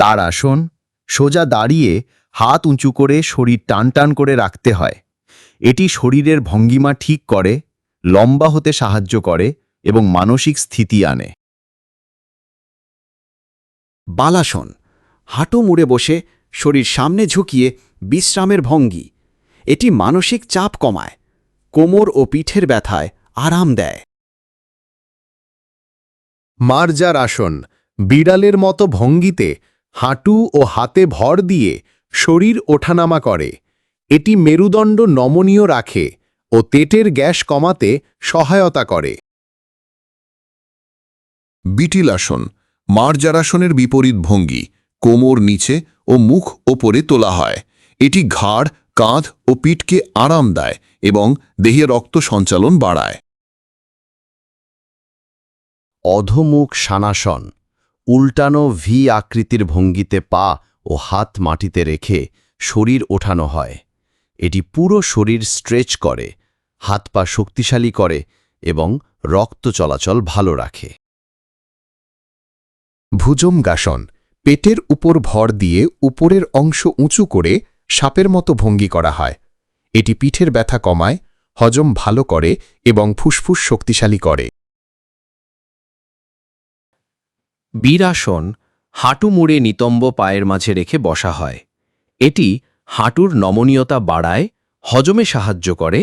তার আসন, সোজা দাঁড়িয়ে হাত উঁচু করে শরীর টান টান করে রাখতে হয়। এটি শরীরের ভঙ্গিমা ঠিক করে, লম্বা হতে সাহায্য করে এবং মানসিক স্থিতি আনে। বালাসন, হাঁটু মুড়ে বসে শরীর সামনে ঝুঁকিয়ে বিশ্রামের ভঙ্গি। এটি মানসিক চাপ কমায়, কোমর ও পিঠের ব্যথায় আরাম দেয়। মার্জার আসন, বিড়ালের মতো ভঙ্গিতে হাঁটু ও হাতে ভর দিয়ে শরীর ওঠানামা করে। এটি মেরুদণ্ড নমনীয় রাখে ও তেটের গ্যাস কমাতে সহায়তা করে। বিটিল আসন মার্জারাসনের বিপরীত ভঙ্গি, কোমর নিচে ও মুখ ওপরে তোলা হয়। এটি ঘাড়, কাঁধ ও পিঠকে আরাম দেয় এবং দেহে রক্ত সঞ্চালন বাড়ায়। অধমুখ সানাসন উল্টানো ভি আকৃতির ভঙ্গিতে পা ও হাত মাটিতে রেখে শরীর ওঠানো হয়। এটি পুরো শরীর স্ট্রেচ করে, হাত পা শক্তিশালী করে এবং রক্ত চলাচল ভালো রাখে। ভুজঙ্গাসন পেটের উপর ভর দিয়ে উপরের অংশ উঁচু করে সাপের মতো ভঙ্গি করা হয়। এটি পিঠের ব্যথা কমায়, হজম ভালো করে এবং ফুসফুস শক্তিশালী করে। বীরাসন হাঁটু মুড়ে নিতম্ব পায়ের মাঝে রেখে বসা হয়। এটি হাঁটুর নমনীয়তা বাড়ায়, হজমে সাহায্য করে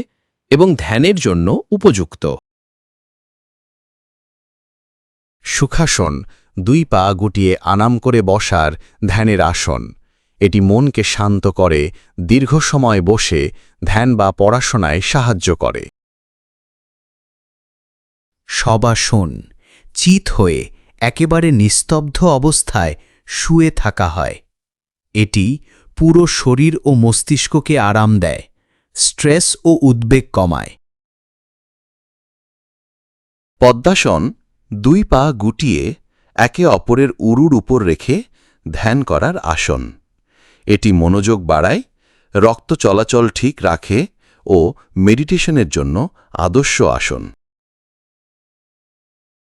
এবং ধ্যানের জন্য উপযুক্ত। সুখাসন, দুই পা গুটিয়ে আনাম করে বসার ধ্যানের আসন। এটি মনকে শান্ত করে, দীর্ঘ সময় বসে ধ্যান বা পড়াশোনায় সাহায্য করে। সবাসন, চিত হয়ে একেবারে নিস্তব্ধ অবস্থায় শুয়ে থাকা হয়। এটি পুরো শরীর ও মস্তিষ্ককে আরাম দেয়, স্ট্রেস ও উদ্বেগ কমায়। পদ্মাসন দুই পা গুটিয়ে একে অপরের উরুর উপর রেখে ধ্যান করার আসন। এটি মনোযোগ বাড়ায়, রক্ত চলাচল ঠিক রাখে ও মেডিটেশনের জন্য আদর্শ আসন।